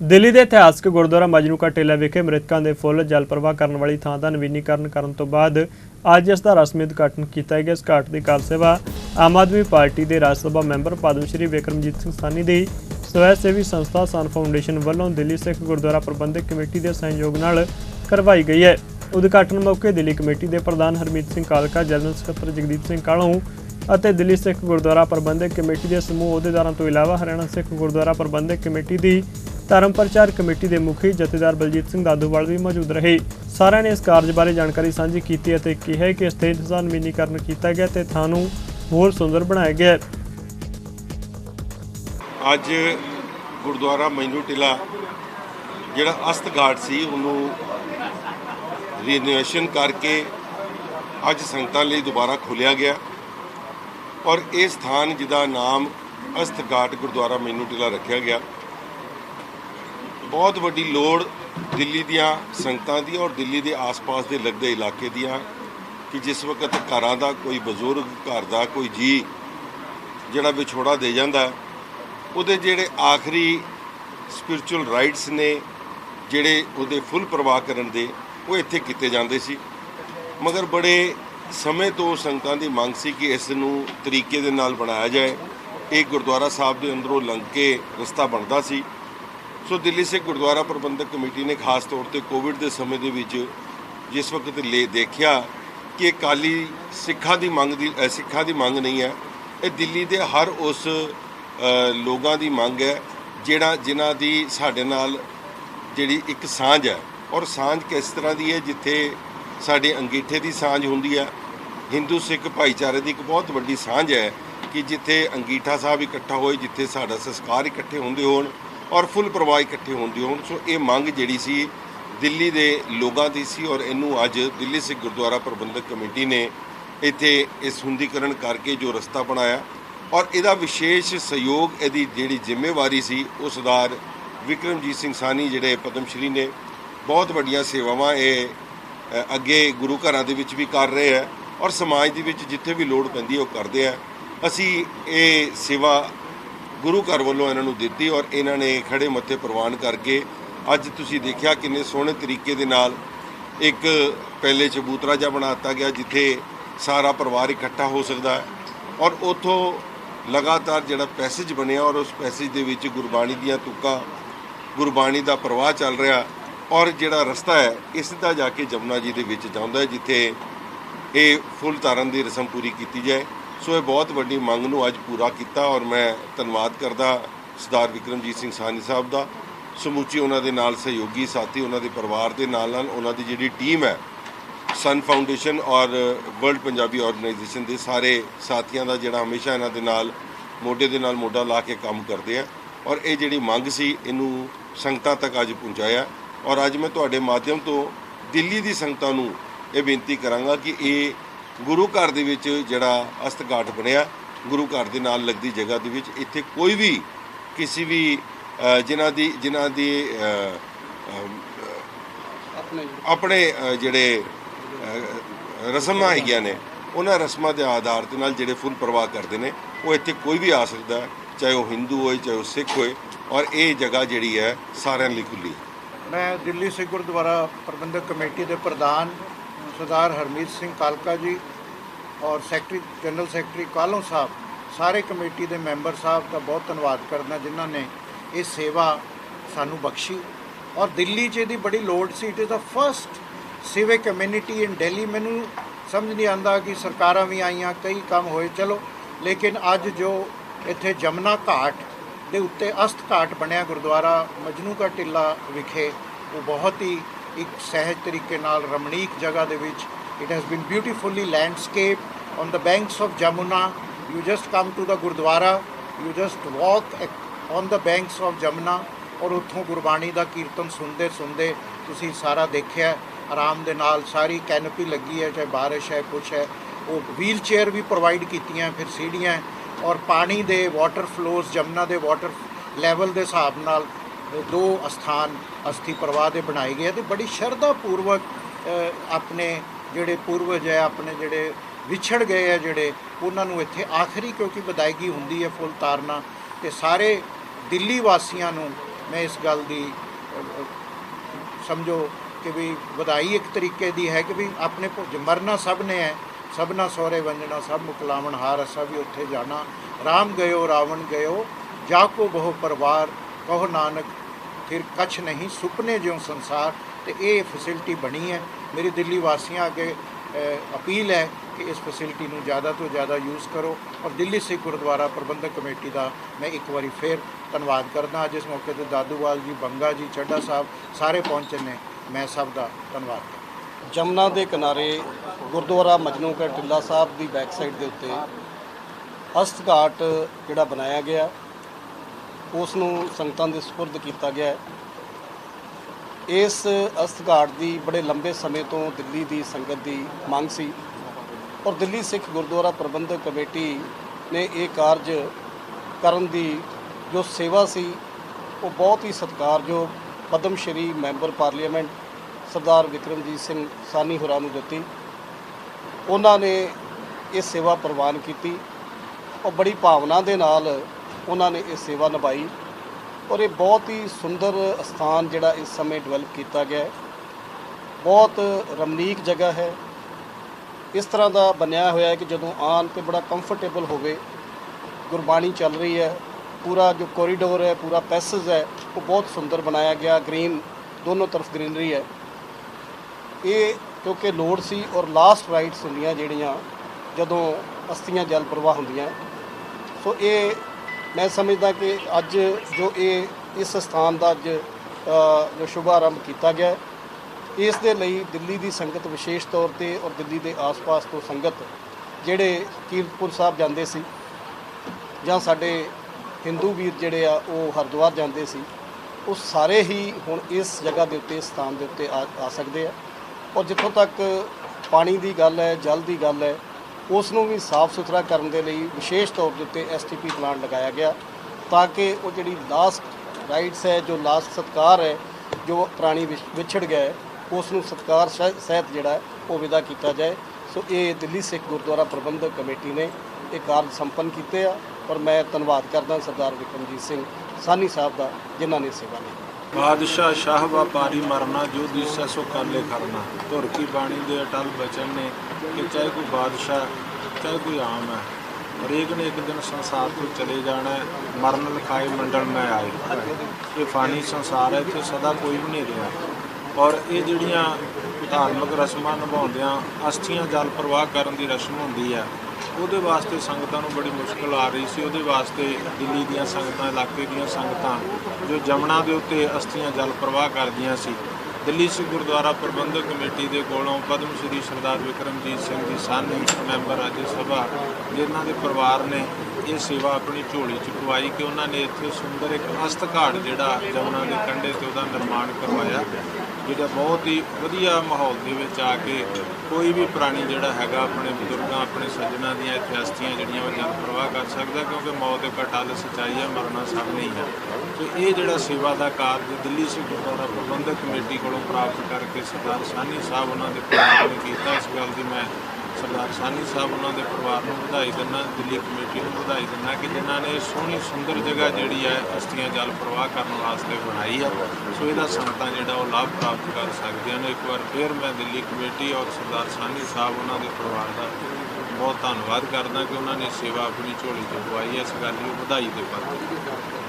ਦਿੱਲੀ ਦੇ ਇਤਿਹਾਸਕ ਗੁਰਦੁਆਰਾ ਮਜਨੂ ਕਾ ਟੇਲਾ ਵਿਖੇ ਮ੍ਰਿਤਕਾਂ ਦੇ ਫੁੱਲ ਜਲ ਪ੍ਰਵਾਹ ਕਰਨ ਵਾਲੀ ਥਾਂ ਦਾ ਨਵੀਨੀਕਰਨ ਕਰਨ ਤੋਂ ਬਾਅਦ ਅੱਜ ਇਸ ਦਾ ਰਸਮੀ ਉਦਘਾਟਨ ਕੀਤਾ ਗਿਆ। ਇਸ ਘਾਟ ਦੀ ਕਾਲ ਸੇਵਾ ਆਮ ਆਦਮੀ ਪਾਰਟੀ ਦੇ ਰਾਜ ਸਭਾ ਮੈਂਬਰ ਪਦਮ ਸ਼੍ਰੀ ਵਿਕਰਮਜੀਤ ਸਿੰਘ ਸਾਨੀ ਦੀ ਸਵੈ ਸੇਵੀ ਸੰਸਥਾ ਸਨ ਫਾਊਂਡੇਸ਼ਨ ਵੱਲੋਂ ਦਿੱਲੀ ਸਿੱਖ ਗੁਰਦੁਆਰਾ ਪ੍ਰਬੰਧਕ ਕਮੇਟੀ ਦੇ ਸਹਿਯੋਗ ਨਾਲ ਕਰਵਾਈ ਗਈ ਹੈ। ਉਦਘਾਟਨ ਮੌਕੇ ਦਿੱਲੀ ਕਮੇਟੀ ਦੇ ਪ੍ਰਧਾਨ ਹਰਮੀਤ ਸਿੰਘ ਕਾਲਕਾ, ਜਨਰਲ ਸਕੱਤਰ ਜਗਦੀਪ ਸਿੰਘ ਕਾਲੋਂ ਅਤੇ ਦਿੱਲੀ ਸਿੱਖ ਗੁਰਦੁਆਰਾ ਪ੍ਰਬੰਧਕ ਕਮੇਟੀ ਦੇ ਸਮੂਹ ਅਹੁਦੇਦਾਰਾਂ ਤੋਂ ਇਲਾਵਾ ਹਰਿਆਣਾ ਸਿੱਖ ਗੁਰਦੁਆਰਾ ਪ੍ਰਬੰਧਕ ਕਮੇਟੀ ਦੀ ਧਰਮ ਪ੍ਰਚਾਰ ਕਮੇਟੀ ਦੇ ਮੁਖੀ ਜਥੇਦਾਰ ਬਲਜੀਤ ਸਿੰਘ ਦਾਦੂਵਾਲ ਵੀ ਮੌਜੂਦ ਰਹੇ। ਸਾਰਿਆਂ ਨੇ ਇਸ ਕਾਰਜ ਬਾਰੇ ਜਾਣਕਾਰੀ ਸਾਂਝੀ ਕੀਤੀ ਅਤੇ ਕਿਹਾ ਕਿ ਇਸ ਤੇ ਇੰਤਜ਼ਾਮ ਨਵੀਨੀਕਰਨ ਕੀਤਾ ਗਿਆ ਤੇ ਥਾਂ ਨੂੰ ਹੋਰ ਸੁੰਦਰ ਬਣਾਇਆ ਗਿਆ। ਅੱਜ ਗੁਰਦੁਆਰਾ ਮੈਨੂੰ ਟਿਲਾ, ਜਿਹੜਾ ਅਸਤ ਘਾਟ ਸੀ, ਉਹਨੂੰ ਰੀਨੋਵੇਸ਼ਨ ਕਰਕੇ ਅੱਜ ਸੰਗਤਾਂ ਲਈ ਦੁਬਾਰਾ ਖੋਲ੍ਹਿਆ ਗਿਆ। ਔਰ ਇਹ ਸਥਾਨ ਜਿਹਦਾ ਨਾਮ ਅਸਤ ਘਾਟ ਗੁਰਦੁਆਰਾ ਮੈਨੂੰ ਟਿਲਾ ਰੱਖਿਆ ਗਿਆ। ਬਹੁਤ ਵੱਡੀ ਲੋੜ ਦਿੱਲੀ ਦੀਆਂ ਸੰਗਤਾਂ ਦੀ ਔਰ ਦਿੱਲੀ ਦੇ ਆਸ-ਪਾਸ ਦੇ ਲੱਗਦੇ ਇਲਾਕੇ ਦੀਆਂ ਕਿ ਜਿਸ ਵਕਤ ਘਰਾਂ ਦਾ ਕੋਈ ਬਜ਼ੁਰਗ, ਘਰ ਦਾ ਕੋਈ ਜੀ ਜਿਹੜਾ ਵਿਛੋੜਾ ਦੇ ਜਾਂਦਾ ਉਹਦੇ ਜਿਹੜੇ ਆਖਰੀ ਸਪਿਰਚੁਅਲ ਰਾਈਟਸ ਨੇ, ਜਿਹੜੇ ਉਹਦੇ ਫੁੱਲ ਪ੍ਰਵਾਹ ਕਰਨ ਦੇ, ਉਹ ਇੱਥੇ ਕੀਤੇ ਜਾਂਦੇ ਸੀ। ਮਗਰ ਬੜੇ ਸਮੇਂ ਤੋਂ ਸੰਗਤਾਂ ਦੀ ਮੰਗ ਸੀ ਕਿ ਇਸ ਨੂੰ ਤਰੀਕੇ ਦੇ ਨਾਲ ਬਣਾਇਆ ਜਾਏ। ਇਹ ਗੁਰਦੁਆਰਾ ਸਾਹਿਬ ਦੇ ਅੰਦਰੋਂ ਲੰਘ ਕੇ ਰਸਤਾ ਬਣਦਾ ਸੀ। ਸੋ ਦਿੱਲੀ ਸਿੱਖ ਗੁਰਦੁਆਰਾ ਪ੍ਰਬੰਧਕ ਕਮੇਟੀ ਨੇ ਖਾਸ ਤੌਰ ਤੇ ਕੋਵਿਡ ਦੇ ਸਮੇਂ ਦੇ ਵਿੱਚ ਜਿਸ ਵਕਤ ਲੈ ਦੇਖਿਆ ਕਿ ਇਹ ਕਾਲੀ ਸਿੱਖਾਂ ਦੀ ਮੰਗ ਦੀ ਸਿੱਖਾਂ ਦੀ ਮੰਗ ਨਹੀਂ ਹੈ, ਇਹ ਦਿੱਲੀ ਦੇ ਹਰ ਉਸ ਲੋਕਾਂ ਦੀ ਮੰਗ ਹੈ ਜਿਹੜਾ, ਜਿਨ੍ਹਾਂ ਦੀ ਸਾਡੇ ਨਾਲ ਜਿਹੜੀ ਇੱਕ ਸਾਂਝ ਹੈ। ਔਰ ਸਾਂਝ ਕਿਸ ਤਰ੍ਹਾਂ ਦੀ ਹੈ ਜਿੱਥੇ ਸਾਡੇ ਅੰਗੀਠੇ ਦੀ ਸਾਂਝ ਹੁੰਦੀ ਹੈ। ਹਿੰਦੂ ਸਿੱਖ ਭਾਈਚਾਰੇ ਦੀ ਇੱਕ ਬਹੁਤ ਵੱਡੀ ਸਾਂਝ ਹੈ ਕਿ ਜਿੱਥੇ ਅੰਗੀਠਾ ਸਾਹਿਬ ਇਕੱਠਾ ਹੋਏ, ਜਿੱਥੇ ਸਾਡਾ ਸੰਸਕਾਰ ਇਕੱਠੇ ਹੁੰਦੇ ਹੋਣ ਔਰ ਫੁੱਲ ਪ੍ਰਵਾਹ ਇਕੱਠੇ ਹੁੰਦੇ ਹੋਣ। ਸੋ ਇਹ ਮੰਗ ਜਿਹੜੀ ਸੀ ਦਿੱਲੀ ਦੇ ਲੋਕਾਂ ਦੀ ਸੀ ਔਰ ਇਹਨੂੰ ਅੱਜ ਦਿੱਲੀ ਸਿੱਖ ਗੁਰਦੁਆਰਾ ਪ੍ਰਬੰਧਕ ਕਮੇਟੀ ਨੇ ਇੱਥੇ ਇਸ ਹੁੰਦੀਕਰਨ ਕਰਕੇ ਜੋ ਰਸਤਾ ਬਣਾਇਆ ਔਰ ਇਹਦਾ ਵਿਸ਼ੇਸ਼ ਸਹਿਯੋਗ ਇਹਦੀ ਜਿਹੜੀ ਜ਼ਿੰਮੇਵਾਰੀ ਸੀ, ਉਹ ਸਰਦਾਰ ਵਿਕਰਮਜੀਤ ਸਿੰਘ ਸਾਨੀ ਜਿਹੜੇ ਪਦਮ ਸ਼੍ਰੀ ਨੇ, ਬਹੁਤ ਵੱਡੀਆਂ ਸੇਵਾਵਾਂ ਇਹ ਅੱਗੇ ਗੁਰੂ ਘਰਾਂ ਦੇ ਵਿੱਚ ਵੀ ਕਰ ਰਹੇ ਹੈ ਔਰ ਸਮਾਜ ਦੇ ਵਿੱਚ ਜਿੱਥੇ ਵੀ ਲੋੜ ਪੈਂਦੀ ਹੈ ਉਹ ਕਰਦੇ ਆ ਅਸੀਂ ਇਹ ਸੇਵਾ ਗੁਰੂ ਘਰ ਵੱਲੋਂ ਇਹਨਾਂ ਨੂੰ ਦਿੱਤੀ ਔਰ ਇਹਨਾਂ ਨੇ ਖੜੇ ਮੱਥੇ ਪ੍ਰਵਾਨ ਕਰਕੇ ਅੱਜ ਤੁਸੀਂ ਦੇਖਿਆ ਕਿੰਨੇ ਸੋਹਣੇ ਤਰੀਕੇ ਦੇ ਨਾਲ ਇੱਕ ਪਹਿਲੇ ਚਬੂਤਰਾ ਜਿਹਾ ਬਣਾਤਾ ਗਿਆ, ਜਿੱਥੇ ਸਾਰਾ ਪਰਿਵਾਰ ਇਕੱਠਾ ਹੋ ਸਕਦਾ ਹੈ ਔਰ ਉਥੋਂ ਲਗਾਤਾਰ ਜਿਹੜਾ ਪੈਸੇਜ ਬਣਿਆ ਔਰ ਉਸ ਪੈਸੇਜ ਦੇ ਵਿੱਚ ਗੁਰਬਾਣੀ ਦੀਆਂ ਤੁਕਾਂ, ਗੁਰਬਾਣੀ ਦਾ ਪ੍ਰਵਾਹ ਚੱਲ ਰਿਹਾ ਔਰ ਜਿਹੜਾ ਰਸਤਾ ਹੈ, ਇਹ ਸਿੱਧਾ ਜਾ ਕੇ ਜਮਨਾ ਜੀ ਦੇ ਵਿੱਚ ਜਾਂਦਾ ਹੈ, ਜਿੱਥੇ ਇਹ ਫੁੱਲ ਧਾਰਨ ਦੀ ਰਸਮ ਪੂਰੀ ਕੀਤੀ ਜਾਏ। ਸੋ ਇਹ ਬਹੁਤ ਵੱਡੀ ਮੰਗ ਨੂੰ ਅੱਜ ਪੂਰਾ ਕੀਤਾ ਔਰ ਮੈਂ ਧੰਨਵਾਦ ਕਰਦਾ ਸਰਦਾਰ ਵਿਕਰਮਜੀਤ ਸਿੰਘ ਸਾਨੀ ਸਾਹਿਬ ਦਾ। ਸਮੁੱਚੀ ਉਹਨਾਂ ਦੇ ਨਾਲ ਸਹਿਯੋਗੀ, ਸਾਥੀ ਉਹਨਾਂ ਦੇ ਪਰਿਵਾਰ ਦੇ ਨਾਲ ਨਾਲ ਉਹਨਾਂ ਦੀ ਜਿਹੜੀ ਟੀਮ ਹੈ ਸਨ ਫਾਊਂਡੇਸ਼ਨ ਔਰ ਵਰਲਡ ਪੰਜਾਬੀ ਆਰਗੇਨਾਈਜੇਸ਼ਨ ਦੇ ਸਾਰੇ ਸਾਥੀਆਂ ਦਾ ਜਿਹੜਾ ਹਮੇਸ਼ਾ ਇਹਨਾਂ ਦੇ ਨਾਲ, ਮੋਢੇ ਦੇ ਨਾਲ ਮੋਢਾ ਲਾ ਕੇ ਕੰਮ ਕਰਦੇ ਆ। ਔਰ ਇਹ ਜਿਹੜੀ ਮੰਗ ਸੀ, ਇਹਨੂੰ ਸੰਗਤਾਂ ਤੱਕ ਅੱਜ ਪਹੁੰਚਾਇਆ। ਔਰ ਅੱਜ ਮੈਂ ਤੁਹਾਡੇ ਮਾਧਿਅਮ ਤੋਂ ਦਿੱਲੀ ਦੀ ਸੰਗਤਾਂ ਨੂੰ ਇਹ ਬੇਨਤੀ ਕਰਾਂਗਾ ਕਿ ਇਹ ਗੁਰੂ ਘਰ ਦੇ ਵਿੱਚ ਜਿਹੜਾ ਅਸਤਘਾਟ ਬਣਿਆ ਗੁਰੂ ਘਰ ਦੇ ਨਾਲ ਲੱਗਦੀ ਜਗ੍ਹਾ ਦੇ ਵਿੱਚ ਇੱਥੇ ਕੋਈ ਵੀ ਕਿਸੇ ਵੀ ਜਿਨ੍ਹਾਂ ਦੀ ਜਿਨ੍ਹਾਂ ਦੀ ਆਪਣੇ ਜਿਹੜੇ ਰਸਮਾਂ ਹੈਗੀਆਂ ਨੇ ਉਹਨਾਂ ਰਸਮਾਂ ਦੇ ਆਧਾਰ ਦੇ ਨਾਲ ਜਿਹੜੇ ਫੁੱਲ ਪ੍ਰਵਾਹ ਕਰਦੇ ਨੇ ਉਹ ਇੱਥੇ ਕੋਈ ਵੀ ਆ ਸਕਦਾ ਚਾਹੇ ਉਹ ਹਿੰਦੂ ਹੋਏ ਚਾਹੇ ਉਹ ਸਿੱਖ ਹੋਏ ਔਰ ਇਹ ਜਗ੍ਹਾ ਜਿਹੜੀ ਹੈ ਸਾਰਿਆਂ ਲਈ ਖੁੱਲੀ ਹੈ। ਮੈਂ ਦਿੱਲੀ ਸਿੱਖ ਗੁਰਦੁਆਰਾ ਪ੍ਰਬੰਧਕ ਕਮੇਟੀ ਦੇ ਪ੍ਰਧਾਨ ਸਰਦਾਰ ਹਰਮੀਤ ਸਿੰਘ ਕਾਲਕਾ ਜੀ ਔਰ secretary, general secretary Kahlon Sahib, ਸਾਰੇ ਕਮੇਟੀ ਦੇ ਮੈਂਬਰ ਸਾਹਿਬ ਦਾ ਬਹੁਤ ਧੰਨਵਾਦ ਕਰਦਾ ਜਿਨ੍ਹਾਂ ਨੇ ਇਹ ਸੇਵਾ ਸਾਨੂੰ ਬਖਸ਼ੀ। ਔਰ ਦਿੱਲੀ 'ਚ ਇਹਦੀ ਬੜੀ ਲੋੜ ਸੀ it is the first civic community in Delhi ਮੈਨੂੰ ਸਮਝ ਨਹੀਂ ਆਂਦਾ ਕਿ ਸਰਕਾਰਾਂ ਵੀ ਆਈਆਂ, ਕਈ ਕੰਮ ਹੋਏ, ਚਲੋ। ਲੇਕਿਨ ਅੱਜ ਜੋ ਇੱਥੇ ਜਮਨਾ ਘਾਟ ਦੇ ਉੱਤੇ ਅਸਤ ਘਾਟ ਬਣਿਆ ਗੁਰਦੁਆਰਾ ਮਜਨੂ ਕਾ ਟਿੱਲਾ ਵਿਖੇ, ਉਹ ਬਹੁਤ ਹੀ ਇੱਕ ਸਹਿਜ ਤਰੀਕੇ ਨਾਲ ਰਮਣੀਕ ਜਗ੍ਹਾ ਦੇ ਵਿੱਚ। It has been beautifully landscape on the banks of Jamuna you just come to the gurdwara you just walk on the banks of Jamuna ਔਰ ਉੱਥੋਂ ਗੁਰਬਾਣੀ ਦਾ ਕੀਰਤਨ ਸੁਣਦੇ ਸੁਣਦੇ ਤੁਸੀਂ ਸਾਰਾ ਦੇਖਿਆ। ਆਰਾਮ ਦੇ ਨਾਲ ਸਾਰੀ ਕੈਨੋਪੀ ਲੱਗੀ ਹੈ, ਚਾਹੇ ਬਾਰਿਸ਼ ਹੈ, ਕੁਛ ਹੈ। ਉਹ ਵੀਲ ਚੇਅਰ ਵੀ ਪ੍ਰੋਵਾਈਡ ਕੀਤੀਆਂ, ਫਿਰ ਸੀੜੀਆਂ ਔਰ ਪਾਣੀ ਦੇ ਵਾਟਰ ਫਲੋਸ ਜਮਨਾ ਦੇ ਵਾਟਰ ਲੈਵਲ ਦੇ ਹਿਸਾਬ ਨਾਲ ਦੋ ਅਸਥਾਨ ਅਸਥੀ ਪ੍ਰਵਾਹ ਦੇ ਬਣਾਏ ਗਏ ਤੇ ਬੜੀ ਸ਼ਰਧਾ ਪੂਰਵਕ ਆਪਣੇ ਜਿਹੜੇ ਪੂਰਵਜ ਹੈ, ਆਪਣੇ ਜਿਹੜੇ ਵਿਛੜ ਗਏ ਆ ਜਿਹੜੇ, ਉਹਨਾਂ ਨੂੰ ਇੱਥੇ ਆਖਰੀ ਕਿਉਂਕਿ ਵਿਦਾਇਗੀ ਹੁੰਦੀ ਹੈ ਫੁੱਲ ਤਾਰਨਾ ਤੇ ਸਾਰੇ ਦਿੱਲੀ ਵਾਸੀਆਂ ਨੂੰ ਮੈਂ ਇਸ ਗੱਲ ਦੀ ਸਮਝੋ ਕਿ ਵੀ ਵਧਾਈ ਇੱਕ ਤਰੀਕੇ ਦੀ ਹੈ ਕਿ ਵੀ ਆਪਣੇ ਮਰਨਾ ਸਭ ਨੇ ਹੈ ਸਭਨਾ ਸੋਹਰੇ ਵੰਜਣਾ, ਸਭ ਮੁਕਲਾਵਣ ਹਾਰ ਅਸਾਂ ਵੀ ਉੱਥੇ ਜਾਣਾ। ਰਾਮ ਗਇਓ, ਰਾਵਣ ਗਇਓ ਜਾ ਕੋ ਬਹੁ ਪਰਵਾਰ ਕਹੋ ਨਾਨਕ, ਫਿਰ ਕਛ ਨਹੀਂ, ਸੁਪਨੇ ਜਿਉ ਸੰਸਾਰ, ਤੇ ਇਹ ਫੈਸਿਲਿਟੀ ਬਣੀ ਹੈ। ਮੇਰੀ ਦਿੱਲੀ ਵਾਸੀਆਂ ਅੱਗੇ ਅਪੀਲ ਹੈ ਕਿ ਇਸ ਫੈਸਿਲਿਟੀ ਨੂੰ ਜ਼ਿਆਦਾ ਤੋਂ ਜ਼ਿਆਦਾ ਯੂਜ਼ ਕਰੋ ਔਰ ਦਿੱਲੀ ਸਿੱਖ ਗੁਰਦੁਆਰਾ ਪ੍ਰਬੰਧਕ ਕਮੇਟੀ ਦਾ ਮੈਂ ਇੱਕ ਵਾਰੀ ਫੇਰ ਧੰਨਵਾਦ ਕਰਦਾ। ਅੱਜ ਇਸ ਮੌਕੇ ਤੇ ਦਾਦੂਵਾਲ ਜੀ, ਬੰਗਾ ਜੀ ਚੱਡਾ ਸਾਹਿਬ ਸਾਰੇ ਪਹੁੰਚੇ ਨੇ। ਮੈਂ ਸਭ ਦਾ ਧੰਨਵਾਦ ਕਰਦਾ। ਜਮਨਾ ਦੇ ਕਿਨਾਰੇ ਗੁਰਦੁਆਰਾ ਮਜਨੂਕਾ ਟਿੱਲਾ ਸਾਹਿਬ ਦੀ ਬੈਕ ਸਾਈਡ ਦੇ ਉੱਤੇ ਅਸਤਘਾਟ ਜਿਹੜਾ ਬਣਾਇਆ ਗਿਆ। ਉਸ ਨੂੰ ਸੰਗਤਾਂ ਦੇ ਸਪੁਰਦ ਕੀਤਾ ਗਿਆ ਹੈ। ਇਸ ਅਸਤ ਦੀ ਬੜੇ ਲੰਬੇ ਸਮੇਂ ਤੋਂ ਦਿੱਲੀ ਦੀ ਸੰਗਤ ਦੀ ਮੰਗ ਸੀ ਔਰ ਦਿੱਲੀ ਸਿੱਖ ਗੁਰਦੁਆਰਾ ਪ੍ਰਬੰਧਕ ਕਮੇਟੀ ਨੇ ਇਹ ਕਾਰਜ ਕਰਨ ਦੀ ਜੋ ਸੇਵਾ ਸੀ, ਉਹ ਬਹੁਤ ਹੀ ਸਤਿਕਾਰਯੋਗ ਪਦਮ ਸ਼੍ਰੀ ਮੈਂਬਰ ਪਾਰਲੀਮੈਂਟ ਸਰਦਾਰ ਵਿਕਰਮਜੀਤ ਸਿੰਘ ਸਾਨੀ ਹੋਰਾਂ ਨੂੰ ਦਿੱਤੀ ਉਹਨਾਂ ਨੇ ਇਹ ਸੇਵਾ ਪ੍ਰਵਾਨ ਕੀਤੀ ਔਰ ਬੜੀ ਭਾਵਨਾ ਦੇ ਨਾਲ ਉਹਨਾਂ ਨੇ ਇਹ ਸੇਵਾ ਨਿਭਾਈ ਔਰ ਇਹ ਬਹੁਤ ਹੀ ਸੁੰਦਰ ਸਥਾਨ ਜਿਹੜਾ ਇਸ ਸਮੇਂ ਡਿਵੈਲਪ ਕੀਤਾ ਗਿਆ ਹੈ। ਬਹੁਤ ਰਮਨੀਕ ਜਗ੍ਹਾ ਹੈ। ਇਸ ਤਰ੍ਹਾਂ ਦਾ ਬਣਿਆ ਹੋਇਆ ਹੈ ਕਿ ਜਦੋਂ ਆਉਣ ਤੇ ਬੜਾ ਕੰਫਰਟੇਬਲ ਹੋਵੇ, ਗੁਰਬਾਣੀ ਚੱਲ ਰਹੀ ਹੈ, ਪੂਰਾ ਜੋ ਕੋਰੀਡੋਰ ਹੈ, ਪੂਰਾ ਪੈਸੇਜ ਹੈ, ਉਹ ਬਹੁਤ ਸੁੰਦਰ ਬਣਾਇਆ ਗਿਆ ਗ੍ਰੀਨ ਦੋਨੋਂ ਤਰਫ ਗ੍ਰੀਨਰੀ ਹੈ। ਇਹ ਕਿਉਂਕਿ ਲੋੜ ਸੀ ਔਰ ਲਾਸਟ ਰਾਈਟਸ ਹੁੰਦੀਆਂ ਜਿਹੜੀਆਂ ਜਦੋਂ ਅਸਥੀਆਂ ਜਲ ਪ੍ਰਵਾਹ ਹੁੰਦੀਆਂ। ਸੋ ਇਹ ਮੈਂ ਸਮਝਦਾ ਕਿ ਅੱਜ ਜੋ ਇਹ ਇਸ ਸਥਾਨ ਦਾ ਅੱਜ ਅ, ਜੋ ਸ਼ੁਭਾਰੰਭ ਕੀਤਾ ਗਿਆ ਇਸ ਦੇ ਲਈ ਦਿੱਲੀ ਦੀ ਸੰਗਤ ਵਿਸ਼ੇਸ਼ ਤੌਰ ਤੇ ਔਰ ਦਿੱਲੀ ਦੇ ਆਸ-ਪਾਸ ਤੋਂ ਸੰਗਤ ਜਿਹੜੇ ਕੀਰਤਪੁਰ ਸਾਹਿਬ ਜਾਂਦੇ ਸੀ ਜਾਂ ਸਾਡੇ ਹਿੰਦੂ ਵੀਰ ਜਿਹੜੇ ਆ ਉਹ ਹਰਿਦੁਆਰ ਜਾਂਦੇ ਸੀ ਉਹ ਸਾਰੇ ਹੀ ਹੁਣ ਇਸ ਜਗ੍ਹਾ ਦੇ ਉੱਤੇ ਇਸ ਸਥਾਨ ਦੇ ਉੱਤੇ ਆ ਆ ਸਕਦੇ ਆ। ਔਰ ਜਿੱਥੋਂ ਤੱਕ ਪਾਣੀ ਦੀ ਗੱਲ ਹੈ ਜਲ ਦੀ ਗੱਲ ਹੈ ਉਸ ਨੂੰ ਵੀ ਸਾਫ਼ ਸੁਥਰਾ ਕਰਨ ਦੇ ਲਈ ਵਿਸ਼ੇਸ਼ ਤੌਰ ਦੇ ਉੱਤੇ ਐਸਟੀਪੀ ਪਲਾਂਟ ਲਗਾਇਆ ਗਿਆ ਤਾਂ ਕਿ ਉਹ ਜਿਹੜੀ ਲਾਸਟ ਰਾਈਟਸ ਹੈ, ਜੋ ਲਾਸਟ ਸਤਕਾਰ ਹੈ, ਜੋ ਪ੍ਰਾਣੀ ਵਿਛ- ਵਿਛੜ ਗਿਆ ਉਸ ਨੂੰ ਸਤਕਾਰ ਸਹਿ- ਸਹਿਤ ਜਿਹੜਾ ਉਹ ਵਿਦਾ ਕੀਤਾ ਜਾਏ। ਸੋ ਇਹ ਦਿੱਲੀ ਸਿੱਖ ਗੁਰਦੁਆਰਾ ਪ੍ਰਬੰਧਕ ਕਮੇਟੀ ਨੇ ਇਹ ਕਾਰਜ ਸੰਪੰਨ ਕੀਤੇ ਆ। ਪਰ ਮੈਂ ਧੰਨਵਾਦ ਕਰਦਾ ਸਰਦਾਰ ਵਿਕਰਮਜੀਤ ਸਿੰਘ ਸਾਨੀ ਸਾਹਿਬ ਦਾ, ਜਿਨ੍ਹਾਂ ਨੇ ਸੇਵਾ ਲਈ। ਬਾਦਸ਼ਾਹ ਸ਼ਾਹ ਵਪਾਰੀ ਮਰਨਾ, ਜੋ ਦਿਸੈ ਸੋ ਕਾਲੇ ਕਰਨਾ ਧੁਰ ਕੀ ਬਾਣੀ ਦੇ ਅਟਲ ਬਚਨ ਨੇ ਕਿ ਚਾਹੇ ਕੋਈ ਬਾਦਸ਼ਾਹ, ਚਾਹੇ ਕੋਈ ਆਮ ਹੈ, ਹਰੇਕ ਨੇ ਇੱਕ ਦਿਨ ਸੰਸਾਰ ਤੋਂ ਚਲੇ ਜਾਣਾ ਹੈ, ਮਰਨ ਲਿਖਾਏ ਮੰਡਲ ਮੈਂ ਆਏ। ਇਹ ਫਾਨੀ ਸੰਸਾਰ ਹੈ, ਇੱਥੇ ਸਦਾ ਕੋਈ ਵੀ ਨਹੀਂ ਰਿਹਾ। ਔਰ ਇਹ ਜਿਹੜੀਆਂ ਧਾਰਮਿਕ ਰਸਮਾਂ ਨਿਭਾਉਂਦਿਆਂ, ਅਸਥੀਆਂ ਜਲ ਪ੍ਰਵਾਹ ਕਰਨ ਦੀ ਰਸਮ ਹੁੰਦੀ ਹੈ ਉਹਦੇ ਵਾਸਤੇ ਸੰਗਤਾਂ ਨੂੰ ਬੜੀ ਮੁਸ਼ਕਲ ਆ ਰਹੀ ਸੀ। ਉਹਦੇ ਵਾਸਤੇ ਦਿੱਲੀ ਦੀਆਂ ਸੰਗਤਾਂ, ਇਲਾਕੇ ਦੀਆਂ ਸੰਗਤਾਂ ਜੋ ਜਮਨਾ ਦੇ ਉੱਤੇ ਅਸਥੀਆਂ ਜਲ ਪ੍ਰਵਾਹ ਕਰਦੀਆਂ ਸੀ। ਦਿੱਲੀ ਸਿੱਖ ਗੁਰਦੁਆਰਾ ਪ੍ਰਬੰਧਕ ਕਮੇਟੀ ਦੇ ਕੋਲੋਂ ਪਦਮ ਸ਼੍ਰੀ ਸਰਦਾਰ ਵਿਕਰਮਜੀਤ ਸਿੰਘ ਜੀ ਸਾਨੀ, ਮੈਂਬਰ ਰਾਜ ਸਭਾ, ਜਿਨ੍ਹਾਂ ਦੇ ਪਰਿਵਾਰ ਨੇ ਇਹ ਸੇਵਾ ਆਪਣੀ ਝੋਲੀ 'ਚ ਪਵਾਈ ਕਿ ਉਹਨਾਂ ਨੇ ਇੱਥੇ ਸੁੰਦਰ ਇੱਕ ਅਸਤਘਾਟ ਜਿਹੜਾ ਜਮਨਾ ਦੇ ਕੰਢੇ ਤੇ ਉਹਦਾ ਨਿਰਮਾਣ ਕਰਵਾਇਆ। ਜਿਹੜਾ ਬਹੁਤ ਹੀ ਵਧੀਆ ਮਾਹੌਲ ਦੇ ਵਿੱਚ ਆ ਕੇ ਕੋਈ ਵੀ ਪ੍ਰਾਣੀ ਜਿਹੜਾ ਹੈਗਾ ਆਪਣੇ ਬਜ਼ੁਰਗਾਂ, ਆਪਣੇ ਸੱਜਣਾ ਦੀਆਂ ਇਤਿਹਾਸੀਆਂ ਜਿਹੜੀਆਂ ਉਹ ਜਲ ਪ੍ਰਵਾਹ ਕਰ ਸਕਦਾ ਕਿਉਂਕਿ ਮੌਤ ਇੱਕ ਅਟਲ ਸੱਚਾਈ ਹੈ ਮਰਨਾ ਸਭ ਨਹੀਂ ਹੈ ਤੇ ਇਹ ਜਿਹੜਾ ਸੇਵਾ ਦਾ ਕਾਰਜ ਦਿੱਲੀ ਸਿੱਖ ਗੁਰਦੁਆਰਾ ਪ੍ਰਬੰਧਕ ਕਮੇਟੀ ਕੋਲੋਂ ਪ੍ਰਾਪਤ ਕਰਕੇ ਸਰਦਾਰ ਸਾਨੀ ਸਾਹਿਬ ਉਹਨਾਂ ਦੇ ਪਰਿਵਾਰ ਕੀਤਾ। ਇਸ ਗੱਲ ਦੀ ਮੈਂ ਸਰਦਾਰ ਸਾਨੀ ਸਾਹਿਬ ਉਹਨਾਂ ਦੇ ਪਰਿਵਾਰ ਨੂੰ ਵਧਾਈ ਦਿੰਦਾ, ਦਿੱਲੀ ਕਮੇਟੀ ਨੂੰ ਵਧਾਈ ਦਿੰਦਾ ਕਿ ਜਿਨ੍ਹਾਂ ਨੇ ਸੋਹਣੀ ਸੁੰਦਰ ਜਗ੍ਹਾ ਜਿਹੜੀ ਹੈ ਅਸਥੀਆਂ ਜਲ ਪ੍ਰਵਾਹ ਕਰਨ ਵਾਸਤੇ ਬਣਾਈ ਹੈ ਸੋ ਇਹਦਾ ਸੰਗਤਾਂ ਜਿਹੜਾ ਉਹ ਲਾਭ ਪ੍ਰਾਪਤ ਕਰ ਸਕਦੀਆਂ ਹਨ ਇੱਕ ਵਾਰ ਫਿਰ ਮੈਂ ਦਿੱਲੀ ਕਮੇਟੀ ਔਰ ਸਰਦਾਰ ਸਾਨੀ ਸਾਹਿਬ ਉਹਨਾਂ ਦੇ ਪਰਿਵਾਰ ਦਾ ਬਹੁਤ ਧੰਨਵਾਦ ਕਰਦਾ ਕਿ ਉਹਨਾਂ ਨੇ ਸੇਵਾ ਆਪਣੀ ਝੋਲੀ 'ਚ ਪਵਾਈ ਹੈ। ਇਸ ਗੱਲ ਨੂੰ ਵਧਾਈ ਦੇ ਪਾਤਰ